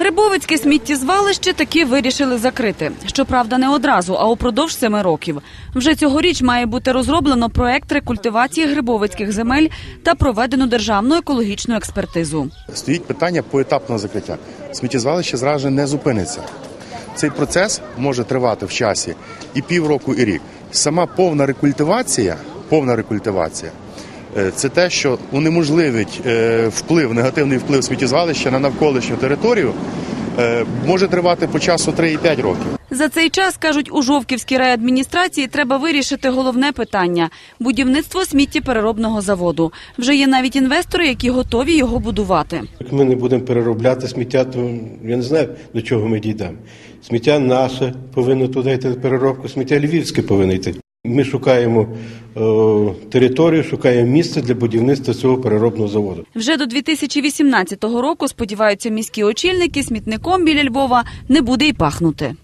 Грибовицьке сміттєзвалище таки вирішили закрити. Щоправда, не одразу, а упродовж семи років. Вже цьогоріч має бути розроблено проект рекультивації грибовицьких земель та проведено державну екологічну експертизу. Стоїть питання поетапного закриття. Сміттєзвалище зразу не зупиниться. Цей процес може тривати в часі і півроку, і рік. Сама повна рекультивація, повна рекультивація це те, що унеможливить е, вплив, негативний вплив сміттєзвалища на навколишню територію, е, може тривати по часу 3,5 років. За цей час, кажуть, у Жовківській райадміністрації треба вирішити головне питання – будівництво сміттєпереробного заводу. Вже є навіть інвестори, які готові його будувати. Як ми не будемо переробляти сміття, то я не знаю, до чого ми дійдемо. Сміття наше повинно туди йти переробку, сміття львівське повинно йти. Ми шукаємо е, територію, шукаємо місце для будівництва цього переробного заводу. Вже до 2018 року, сподіваються міські очільники, смітником біля Львова не буде й пахнути.